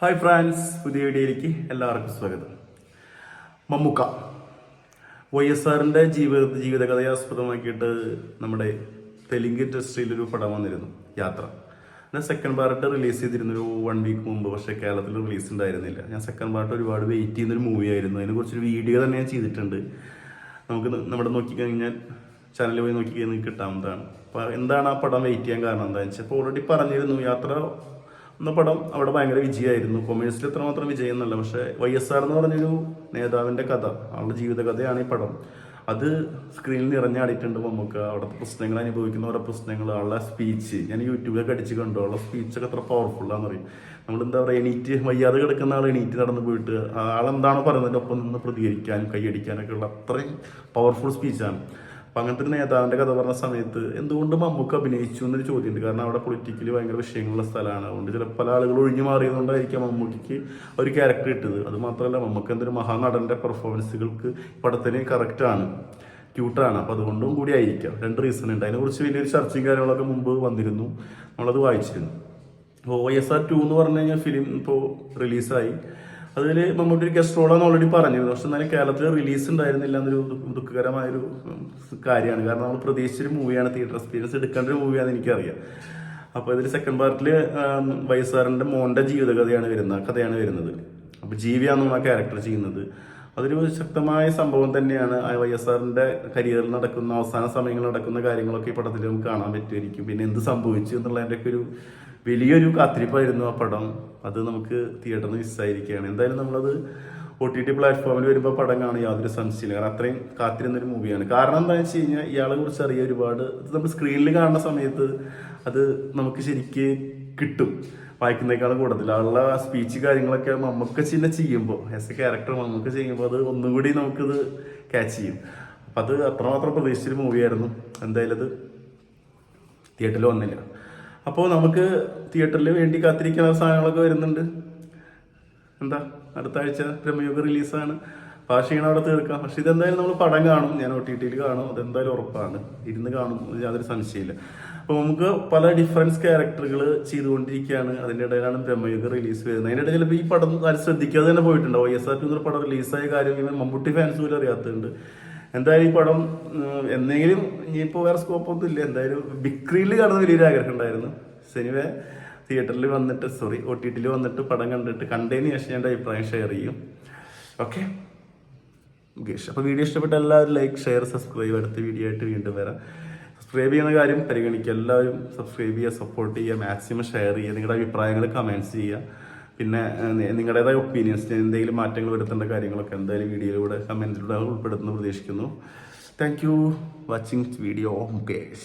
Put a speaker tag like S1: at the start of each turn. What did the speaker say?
S1: Hi France പുതിയ വീഡിയോയിലേക്ക് എല്ലാവർക്കും സ്വാഗതം. മമ്മുക്ക വൈ എസ് ആറിന്റെ ജീവിത ജീവിതകഥയെ ആസ്പദമാക്കിയിട്ട് നമ്മുടെ തെലുങ്ക് ഇൻഡസ്ട്രിയിലൊരു പടം വന്നിരുന്നു യാത്ര. ഞാൻ സെക്കൻഡ് പാർട്ട് റിലീസ് ചെയ്തിരുന്നു ഒരു വൺ വീക്ക് മുമ്പ് പക്ഷേ കേരളത്തിൽ റിലീസ് ഉണ്ടായിരുന്നില്ല. ഞാൻ സെക്കൻഡ് പാർട്ട് ഒരുപാട് വെയിറ്റ് ചെയ്യുന്നൊരു മൂവി ആയിരുന്നു. അതിനെക്കുറിച്ചൊരു വീഡിയോ തന്നെ ഞാൻ ചെയ്തിട്ടുണ്ട്. നമുക്ക് നമ്മുടെ നോക്കിക്കഴിഞ്ഞാൽ ചാനലിൽ പോയി നോക്കിക്കഴിഞ്ഞാൽ കിട്ടാവുന്നതാണ്. അപ്പോൾ എന്താണ് ആ പടം വെയിറ്റ് ചെയ്യാൻ കാരണം എന്താണെന്ന് വെച്ചാൽ ഇപ്പോൾ ഓൾറെഡി പറഞ്ഞിരുന്നു യാത്ര എന്ന പടം അവിടെ ഭയങ്കര വിജയമായിരുന്നു. കൊമേഴ്സിൽ എത്രമാത്രം വിജയം എന്നല്ല പക്ഷേ വൈ എസ് ആർ എന്ന് പറഞ്ഞൊരു നേതാവിന്റെ കഥ ആളുടെ ജീവിതകഥയാണ് ഈ പടം. അത് സ്ക്രീനിൽ നിറഞ്ഞാടിയിട്ടുണ്ട് നമുക്ക് അവിടുത്തെ പ്രശ്നങ്ങൾ അനുഭവിക്കുന്ന ഓരോ പ്രശ്നങ്ങൾ ആളുടെ സ്പീച്ച് ഞാൻ യൂട്യൂബിലൊക്കെ അടിച്ച് കണ്ടു. ആളുടെ സ്പീച്ചൊക്കെ എത്ര പവർഫുള്ളാന്ന് പറയും. നമ്മൾ എന്താ പറയുക എണീറ്റ് വയ്യാതെ കിടക്കുന്ന ആൾ എണീറ്റ് നടന്ന് പോയിട്ട് ആളെന്താണോ പറയുന്നതിന്റെ ഒപ്പം നിന്ന് പ്രതികരിക്കാനും കൈയടിക്കാനൊക്കെ ഉള്ള അത്രയും പവർഫുൾ സ്പീച്ചാണ് അപ്പം അങ്ങനത്തെ ഒരു നേതാവിന്റെ കഥ പറഞ്ഞ സമയത്ത് എന്തുകൊണ്ട് മമ്മൂക്ക് അഭിനയിച്ചു എന്നൊരു ചോദ്യമുണ്ട്. കാരണം അവിടെ പൊളിറ്റിക്കലി ഭയങ്കര വിഷയങ്ങളുള്ള സ്ഥലമാണ്. അതുകൊണ്ട് ചില പല ആളുകൾ ഒഴിഞ്ഞു മാറിയതുകൊണ്ടായിരിക്കാം മമ്മൂക്കിക്ക് ഒരു ക്യാരക്ടർ ഇട്ടത് അത് മാത്രമല്ല മമ്മൂക്ക് എന്തൊരു മഹാനടന്റെ പെർഫോമൻസുകൾക്ക് പടത്തിന് കറക്റ്റാണ് ക്യൂട്ടാണ് അപ്പോൾ അതുകൊണ്ടും കൂടി ആയിരിക്കാം. രണ്ട് റീസൺ ഉണ്ട്. അതിനെക്കുറിച്ച് വലിയൊരു ചർച്ചയും കാര്യങ്ങളൊക്കെ മുമ്പ് വന്നിരുന്നു. നമ്മളത് വായിച്ചിരുന്നു. അപ്പോൾ ഒ എസ് ആർ ടു എന്ന് പറഞ്ഞു കഴിഞ്ഞാൽ ഫിലിം ഇപ്പോൾ റിലീസായി അതിൽ മമ്മൂട്ടി ഒരു ഗസ്റ്റ് ഓൾറെഡി പറഞ്ഞിരുന്നു പക്ഷെ എന്നാലും കേരളത്തിൽ റിലീസ് ഉണ്ടായിരുന്നില്ല എന്നൊരു ദുഃഖ- ദുഃഖകരമായൊരു കാര്യമാണ്. കാരണം നമ്മൾ പ്രതീക്ഷിച്ചൊരു മൂവിയാണ് തിയേറ്റർ എക്സ്പീരിയൻസ് എടുക്കേണ്ട ഒരു മൂവിയാണെന്ന് എനിക്കറിയാം. അപ്പോൾ ഇതിൽ സെക്കൻഡ് പാർട്ടിൽ വൈസാറിന്റെ മോന്റെ ജീവിതകഥയാണ് വരുന്നത് കഥയാണ് വരുന്നത്. അപ്പോൾ ജീവിയാണെന്നാണ് ആ ക്യാരക്ടർ ചെയ്യുന്നത്. അതൊരു ശക്തമായ സംഭവം തന്നെയാണ് വൈ എസ് ആറിന്റെ കരിയറിൽ നടക്കുന്ന അവസാന സമയങ്ങളിൽ നടക്കുന്ന കാര്യങ്ങളൊക്കെ ഈ പടത്തിൽ നമുക്ക് കാണാൻ പറ്റുമായിരിക്കും. പിന്നെ എന്ത് സംഭവിച്ചു എന്നുള്ളതിന്റെയൊക്കെ ഒരു വലിയൊരു കാത്തിരിപ്പായിരുന്നു ആ പടം. അത് നമുക്ക് തിയേറ്ററിൽ നിന്ന് മിസ്സായിരിക്കുകയാണ് എന്തായാലും നമ്മളത് ഒ ടി ടി പ്ലാറ്റ്ഫോമിൽ വരുമ്പോൾ പടം കാണും യാതൊരു സംശയമില്ല കാരണം അത്രയും കാത്തിരുന്നൊരു മൂവിയാണ് കാരണം എന്താണെന്ന് വെച്ച് കഴിഞ്ഞാൽ ഇയാളെ കുറിച്ച് അറിയാൻ ഒരുപാട് നമ്മൾ സ്ക്രീനിൽ കാണുന്ന സമയത്ത് അത് നമുക്ക് ശരിക്ക് കിട്ടും. വായിക്കുന്നേക്കാളും കൂടുതൽ. ആളുടെ സ്പീച്ച് കാര്യങ്ങളൊക്കെ നമുക്ക് ചിന്ന ചെയ്യുമ്പോൾ ആസ് എ ക്യാരക്ടർ നമുക്ക് ചെയ്യുമ്പോൾ അത് ഒന്നുകൂടി നമുക്കത് ക്യാച്ച് ചെയ്യും. അപ്പം അത് അത്രമാത്രം പ്രതീക്ഷിച്ചൊരു മൂവിയായിരുന്നു എന്തായാലും അത് തിയേറ്ററിൽ വന്നില്ല. അപ്പോൾ നമുക്ക് തിയേറ്ററിൽ വേണ്ടി കാത്തിരിക്കുന്ന സാധനങ്ങളൊക്കെ വരുന്നുണ്ട്. എന്താ? അടുത്ത ആഴ്ച ബ്രഹ്മയുഗ റിലീസാണ്. ഭാഷയാണ് അവിടെ തീർക്കാം. പക്ഷെ ഇതെന്തായാലും നമ്മൾ പടം കാണും. ഞാൻ ഒ ടി ടിയിൽ കാണും. അതെന്തായാലും ഉറപ്പാണ്. ഇരുന്ന് കാണും. യാതൊരു സംശയമില്ല അപ്പോൾ നമുക്ക് പല ഡിഫറൻസ് ക്യാരക്ടറുകൾ ചെയ്തുകൊണ്ടിരിക്കുകയാണ്. അതിന്റെ ഇടയിലാണ് ബ്രഹ്മയുഗ റിലീസ് വരുന്നത്. അതിന്റെ ഇടയിൽ ഈ പടം ആരും ശ്രദ്ധിക്കാതെ തന്നെ പോയിട്ടുണ്ടാവും. വൈ എസ് ആർ ടു പടം റിലീസായ കാര്യം ഇവൻ മമ്മൂട്ടി ഫാൻസ് പോലും അറിയാത്തതുണ്ട് എന്തായാലും ഈ പടം എന്തെങ്കിലും ഇനിയിപ്പോൾ വേറെ സ്കോപ്പൊന്നും ഇല്ല. എന്തായാലും ബിക്രിയിൽ കാണുന്ന വലിയൊരു ആഗ്രഹം ഉണ്ടായിരുന്നു. സിനിമ തിയേറ്ററിൽ വന്നിട്ട് സോറി ഒ ടി ടിയിൽ വന്നിട്ട് പടം കണ്ടിട്ട് കണ്ടതിന് ശേഷം എന്റെ അഭിപ്രായം ഷെയർ ചെയ്യും. ഓക്കെ അപ്പോൾ വീഡിയോ ഇഷ്ടപ്പെട്ട എല്ലാവരും ലൈക്ക് ഷെയർ സബ്സ്ക്രൈബ് അടുത്ത വീഡിയോ ആയിട്ട് വീണ്ടും വരാം. സബ്സ്ക്രൈബ് ചെയ്യുന്ന കാര്യം പരിഗണിക്കുക. എല്ലാവരും സബ്സ്ക്രൈബ് ചെയ്യുക സപ്പോർട്ട് ചെയ്യുക മാക്സിമം ഷെയർ ചെയ്യുക. നിങ്ങളുടെ അഭിപ്രായങ്ങൾ കമന്റ്സ് ചെയ്യുക. പിന്നെ നിങ്ങളുടേതായ ഒപ്പീനിയൻസ് എന്തെങ്കിലും മാറ്റങ്ങൾ വരുത്തേണ്ട കാര്യങ്ങളൊക്കെ എന്തായാലും വീഡിയോയിലൂടെ കമന്റിലൂടെ ഉൾപ്പെടുത്തുന്നു പ്രതീക്ഷിക്കുന്നു. Thank you watching video Mukesh